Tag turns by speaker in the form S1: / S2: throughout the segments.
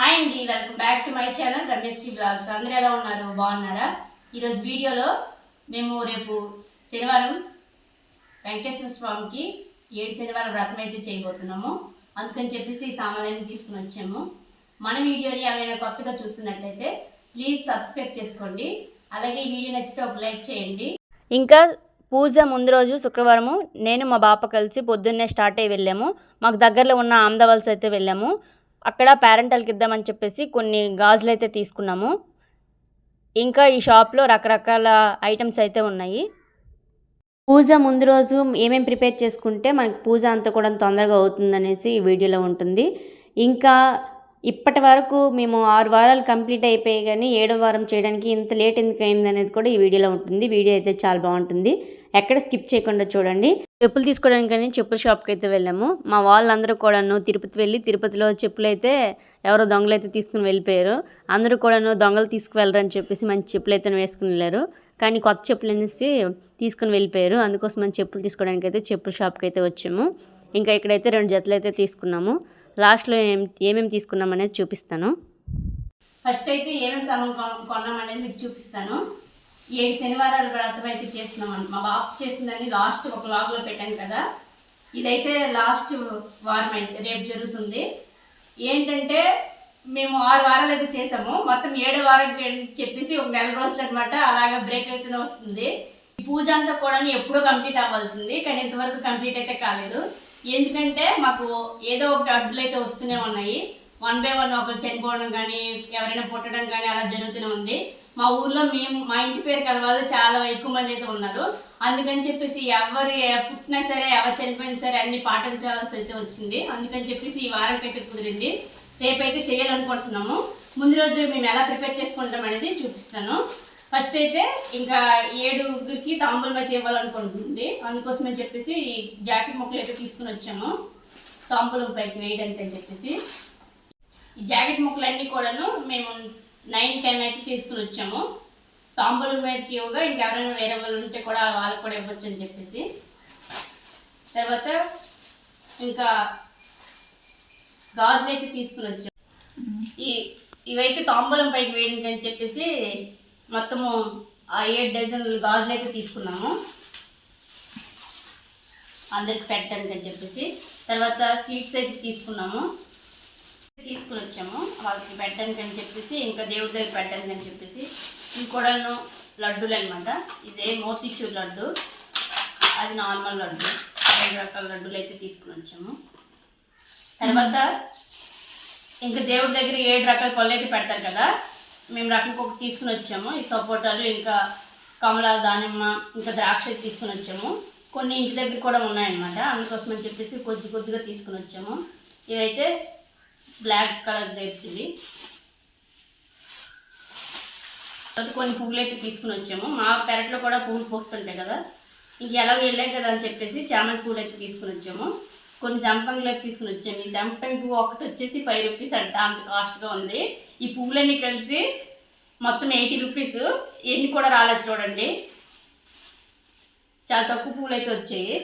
S1: Hi అండి welcome back to my channel Rameshri Sri blogs అందరూ ఎలా ఉన్నారు? బాగున్నారా? ఈరోజు వీడియోలో మేము రేపు శనివారం వెంకటేశ్వర స్వామికి ఏడు శనివారం వ్రతం అయితే చేయబోతున్నాము. అందుకని చెప్పేసి ఈ సామాన్లన్నీ తీసుకుని వచ్చాము. మన వీడియోని ఎవరైనా కొత్తగా చూస్తున్నట్లయితే ప్లీజ్ సబ్స్క్రైబ్ చేసుకోండి. అలాగే ఈ వీడియో నచ్చితే ఒక లైక్ చేయండి.
S2: ఇంకా పూజ ముందు రోజు శుక్రవారము నేను మా బాప కలిసి పొద్దున్నే స్టార్ట్ అయ్యి వెళ్ళాము. మాకు దగ్గరలో ఉన్న ఆమ్దవల్స్ అయితే వెళ్ళాము. అక్కడ పేరెంటల్కి ఇద్దామని చెప్పేసి కొన్ని గాజులు అయితే తీసుకున్నాము. ఇంకా ఈ షాప్లో రకరకాల ఐటమ్స్ అయితే ఉన్నాయి. పూజ ముందు రోజు ఏమేమి ప్రిపేర్ చేసుకుంటే మనకి పూజ అంతా కూడా తొందరగా అవుతుందనేసి ఈ వీడియోలో ఉంటుంది. ఇంకా ఇప్పటి వరకు మేము ఆరు వారాలు కంప్లీట్ అయిపోయాయి కానీ ఏడో వారం చేయడానికి ఇంత లేట్ ఎందుకు అయింది అనేది కూడా ఈ వీడియోలో ఉంటుంది. వీడియో అయితే చాలా బాగుంటుంది. ఎక్కడ స్కిప్ చేయకుండా చూడండి. చెప్పులు తీసుకోవడానికి కానీ చెప్పుల షాప్కి అయితే వెళ్ళాము. మా వాళ్ళందరూ కూడాను తిరుపతి వెళ్ళి తిరుపతిలో చెప్పులు అయితే ఎవరో దొంగలు అయితే తీసుకుని వెళ్ళిపోయారు. అందరూ కూడాను దొంగలు తీసుకువెళ్ళరని చెప్పేసి మంచి చెప్పులు అయితే వేసుకుని వెళ్ళారు. కానీ కొత్త చెప్పులు అనేసి తీసుకుని వెళ్ళిపోయారు. అందుకోసం మనం చెప్పులు తీసుకోవడానికి అయితే చెప్పుల షాప్కి అయితే వచ్చాము. ఇంకా ఇక్కడైతే రెండు జతలు అయితే తీసుకున్నాము. లాస్ట్లో ఏం ఏమేమి తీసుకున్నాం అనేది చూపిస్తాను.
S1: ఫస్ట్ అయితే ఏమేమి సామాన్ కొన్నాం అనేది మీకు చూపిస్తాను. ఏడు శనివారాలు వ్రతం అయితే చేస్తున్నాం మా బాబు చేస్తుందని లాస్ట్ ఒక లాగ్లో పెట్టాను కదా. ఇదైతే లాస్ట్ వారం అయితే రేపు జరుగుతుంది. ఏంటంటే మేము ఆరు వారాలు అయితే చేసాము మొత్తం ఏడు వారం చెప్పేసి ఒక నెల రోజులు అనమాట అలాగే బ్రేక్ అయితేనే వస్తుంది. ఈ పూజ అంతా కూడా ఎప్పుడో కంప్లీట్ అవ్వాల్సింది కానీ ఇంతవరకు కంప్లీట్ అయితే కాలేదు. ఎందుకంటే మాకు ఏదో ఒక అడ్డులు అయితే వస్తూనే ఉన్నాయి. వన్ బై వన్ ఒకరు చనిపోవడం కానీ ఎవరైనా పుట్టడం కానీ అలా జరుగుతూనే ఉంది. మా ఊర్లో మేము మా ఇంటి పేరు కలవాలి చాలా ఎక్కువ మంది అయితే ఉన్నారు. అందుకని చెప్పేసి ఎవరు పుట్టినా సరే ఎవరు చనిపోయినా సరే అన్ని పాటించాల్సి అయితే వచ్చింది. అందుకని చెప్పేసి ఈ వారంకి అయితే కుదిరింది. రేపైతే చేయాలనుకుంటున్నాము. ముందు రోజు మేము ఎలా ప్రిపేర్ చేసుకుంటాం అనేది చూపిస్తాను. ఫస్ట్ అయితే ఇంకా ఏడుగురికి తాంబూలం అయితే ఇవ్వాలనుకుంటుంది. అందుకోసమని చెప్పేసి జాకెట్ ముక్కలు అయితే తీసుకుని వచ్చాము. తాంబూలం పైకి వేయడానికి అని చెప్పేసి. ఈ జాకెట్ ముక్కలన్నీ కూడాను మేము నైన్ టెన్ అయితే తీసుకుని వచ్చాము. తాంబూలం మీద ఇవ్వగా ఇంకెవరైనా వేరే వాళ్ళు ఉంటే కూడా వాళ్ళకి కూడా ఇవ్వచ్చు అని చెప్పేసి. తర్వాత ఇంకా గాజులు అయితే తీసుకుని వచ్చాము. ఈ ఇవైతే తాంబూలం పైకి వేయడానికి అని చెప్పేసి మొత్తము ఆ ఏడు డజన్లు గాజులు అయితే తీసుకున్నాము. అందరికి పెట్టడానికి అని చెప్పేసి. తర్వాత స్వీట్స్ అయితే తీసుకున్నాము. తీసుకుని వచ్చాము. వాళ్ళకి పెట్టడానికి అని చెప్పేసి ఇంకా దేవుడి దగ్గర పెట్టడానికి అని చెప్పేసి ఇంకోడను లడ్డూలు అనమాట ఇదే మోతిచూర్ లడ్డు. అది నార్మల్ లడ్డు. ఐదు రకాల లడ్డూలు అయితే తీసుకుని వచ్చాము. తర్వాత ఇంకా దేవుడి దగ్గర ఏడు రకాల పళ్ళు అయితే పెడతారు కదా. మేము రకం ఒకటి తీసుకుని వచ్చాము. ఈ సపోటాలు ఇంకా కమల దానిమ్మ ఇంకా ద్రాక్ష తీసుకుని వచ్చాము. కొన్ని ఇంటి దగ్గర కూడా ఉన్నాయన్నమాట. అందుకోసం అని చెప్పేసి కొద్ది కొద్దిగా తీసుకుని వచ్చాము. ఇవైతే బ్లాక్ కలర్ గ్రేప్స్ ఇవి. తర్వాత కొన్ని పువ్వులు అయితే తీసుకుని వచ్చాము. మా పెరట్లో కూడా పువ్వులు పోస్తుంటాయి కదా. ఇంక ఎలా వెళ్ళాం కదా అని చెప్పేసి చామంతి పూలు అయితే తీసుకుని వచ్చాము. కొన్ని సంపంగులు అయితే తీసుకుని వచ్చాము. ఈ సంపంగి పువ్వు ఒకటి వచ్చేసి ఫైవ్ రూపీస్ అంట అంత కాస్ట్గా ఉంది. ఈ పువ్వులన్నీ కలిసి మొత్తం ఎయిటీ రూపీస్. ఎన్ని కూడా రాలేదు చూడండి. చాలా తక్కువ పువ్వులు అయితే వచ్చాయి.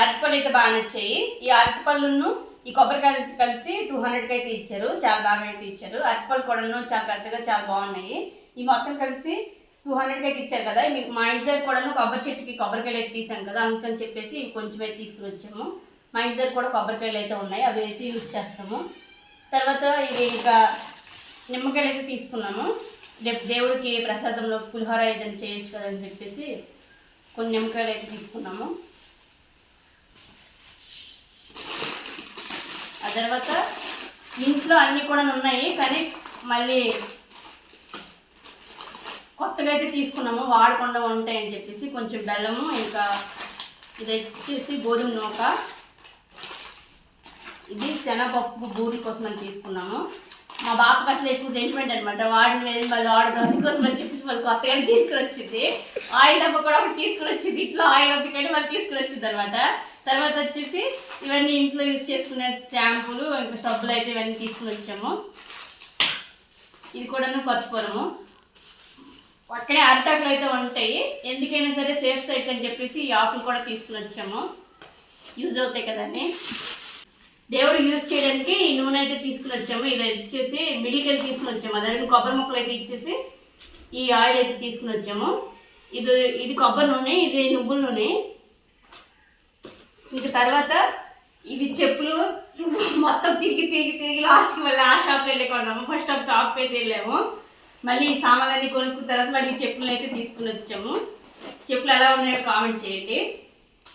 S1: అరటిపళ్ళు అయితే బాగా నచ్చాయి. ఈ అరటిపళ్ళును ఈ కొబ్బరికాయ కలిసి టూ హండ్రెడ్కి అయితే ఇచ్చారు. చాలా బాగా అయితే ఇచ్చారు. అరటిపళ్ళు కూడాను చాలా పెద్దగా చాలా బాగున్నాయి. ఈ మొత్తం కలిసి టూ హండ్రెడ్కి అయితే ఇచ్చారు కదా. మీకు మా ఇంటి దగ్గర కూడాను కొబ్బరి చెట్టుకి కొబ్బరికాయలు అయితే తీసాను కదా. అందుకని చెప్పేసి ఇవి కొంచెం అయితే తీసుకుని వచ్చాము మా ఇంటి దగ్గర కూడా కొబ్బరికాయలు అయితే ఉన్నాయి. అవి అయితే యూజ్ చేస్తాము. తర్వాత ఇవి ఇంకా నిమ్మకాయలు అయితే తీసుకున్నాము. రేపు దేవుడికి ప్రసాదంలో పులిహోర ఏదైనా చేయొచ్చు కదా అని చెప్పేసి కొన్ని నిమ్మకాయలు అయితే తీసుకున్నాము. తర్వాత ఇంట్లో అన్నీ కూడా ఉన్నాయి కానీ మళ్ళీ కొత్తగా అయితే తీసుకున్నాము వాడకుండా ఉంటాయని చెప్పేసి కొంచెం బెల్లము ఇంకా ఇది వచ్చేసి గోధుమ నూక. ఇది శనగపప్పు బూరి కోసం అని తీసుకున్నాము. మా బాపకి అసలు ఎక్కువ సెంటిమెంట్ అనమాట వాడిని వెళ్ళి వాళ్ళు వాడడం అందుకోసం అని చెప్పేసి వాళ్ళు కొత్తగా తీసుకుని వచ్చింది ఆయిల్ డబ్బా కూడా ఒకటి తీసుకుని వచ్చింది ఇట్లా ఆయిల్ అందుకని మళ్ళీ తీసుకుని వచ్చింది అనమాట తర్వాత వచ్చేసి ఇవన్నీ ఇంట్లో యూజ్ చేసుకునే షాంపూలు ఇంకా సబ్బులు అయితే ఇవన్నీ తీసుకుని వచ్చాము ఇది కూడా ఖర్చుపోరము అక్కడే అరటాకులు అయితే ఉంటాయి. ఎందుకైనా సరే సేఫ్ సైట్ అని చెప్పేసి ఈ ఆకులు కూడా తీసుకుని వచ్చాము యూజ్ అవుతాయి కదండి. దేవుడు యూజ్ చేయడానికి ఈ నూనె అయితే తీసుకుని వచ్చాము. ఇది వచ్చేసి మిల్క్ వెళ్ళి తీసుకుని వచ్చాము. అదే కొబ్బరి ముక్కలు అయితే ఇచ్చేసి ఈ ఆయిల్ అయితే తీసుకుని వచ్చాము. ఇది ఇది కొబ్బరి నూనె ఇది నువ్వుల నూనె. ఇంక తర్వాత ఇవి చెప్పులు మొత్తం తిరిగి తిరిగి తిరిగి లాస్ట్కి మళ్ళీ ఆ షాప్కి వెళ్ళి కొన్నాము. ఫస్ట్ షాప్ షాప్కి అయితే వెళ్ళాము. మళ్ళీ ఈ సామాన్లన్నీ కొనుక్కున్న తర్వాత మళ్ళీ ఈ చెప్పులు అయితే తీసుకుని వచ్చాము. చెప్పులు ఎలా ఉన్నాయో కామెంట్ చేయండి.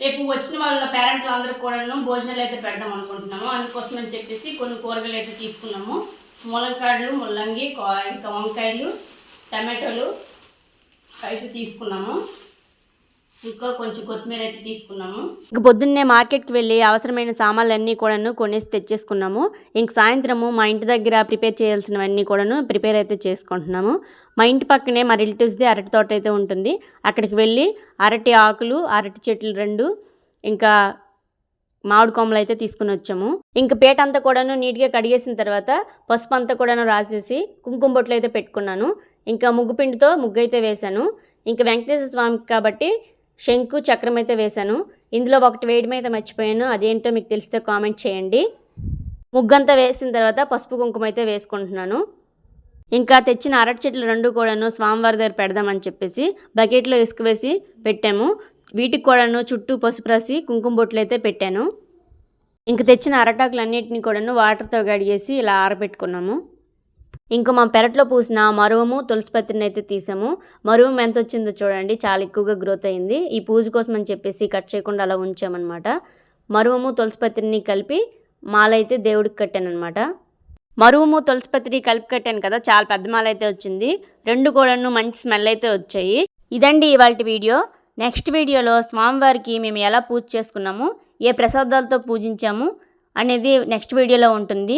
S1: రేపు వచ్చిన వాళ్ళ పేరెంట్లు అందరూ కూడాను భోజనాలు అయితే పెడదాం అనుకుంటున్నాము. అందుకోసం అని చెప్పేసి కొన్ని కూరగాయలు అయితే తీసుకున్నాము. ములంకాయలు ముల్లంగి ఇంకా వంకాయలు టమాటోలు అయితే తీసుకున్నాము. ఇంకా కొంచెం కొత్తిమీర అయితే తీసుకున్నాము.
S2: ఇంక పొద్దున్నే మార్కెట్కి వెళ్ళి అవసరమైన సామాన్లన్నీ కూడాను కొనేసి తెచ్చేసుకున్నాము. ఇంక సాయంత్రము మా ఇంటి దగ్గర ప్రిపేర్ చేయాల్సినవన్నీ కూడాను ప్రిపేర్ అయితే చేసుకుంటున్నాము. మా ఇంటి పక్కనే మా రిలేటివ్స్ది అరటి తోట అయితే ఉంటుంది. అక్కడికి వెళ్ళి అరటి ఆకులు అరటి చెట్లు రెండు ఇంకా మామిడి కొమ్మలు అయితే తీసుకుని వచ్చాము. ఇంక పేట అంతా కూడాను నీట్గా కడిగేసిన తర్వాత పసుపు అంతా కూడాను రాసేసి కుంకుమ బొట్లు అయితే పెట్టుకున్నాను. ఇంకా ముగ్గు పిండితో ముగ్గు అయితే వేశాను. ఇంకా వెంకటేశ్వర స్వామికి కాబట్టి శంకు చక్రం అయితే వేశాను. ఇందులో ఒకటి వేయడం అయితే మర్చిపోయాను. అదేంటో మీకు తెలిస్తే కామెంట్ చేయండి. ముగ్గంతా వేసిన తర్వాత పసుపు కుంకుమ అయితే వేసుకుంటున్నాను. ఇంకా తెచ్చిన అరటి చెట్లు రెండు కూడాను స్వామివారి దగ్గర పెడదామని చెప్పేసి బకెట్లో ఇసుక వేసి పెట్టాము. వీటికి కూడాను చుట్టూ పసుపు రాసి కుంకుమ బొట్లు అయితే పెట్టాను. ఇంక తెచ్చిన అరటాకులు అన్నిటిని కూడాను వాటర్తో కడిగేసి ఇలా ఆరబెట్టుకున్నాము. ఇంకా మా పెరట్లో పూసిన మరువము తులసిపత్రిని అయితే తీసాము. మరువం ఎంత వచ్చిందో చూడండి చాలా ఎక్కువగా గ్రోత్ అయింది. ఈ పూజ కోసం అని చెప్పేసి కట్ చేయకుండా అలా ఉంచామన్నమాట. మరువము తులసిపత్రిని కలిపి మాల అయితే దేవుడికి కట్టానమాట మరువము తులసిపత్రి కలిపి కట్టాను కదా చాలా పెద్ద మాల అయితే వచ్చింది. రెండు కూడాను మంచి స్మెల్ అయితే వచ్చాయి. ఇదండి ఇవాళ వీడియో. నెక్స్ట్ వీడియోలో స్వామివారికి మేము ఎలా పూజ చేసుకున్నాము ఏ ప్రసాదాలతో పూజించాము అనేది నెక్స్ట్ వీడియోలో ఉంటుంది.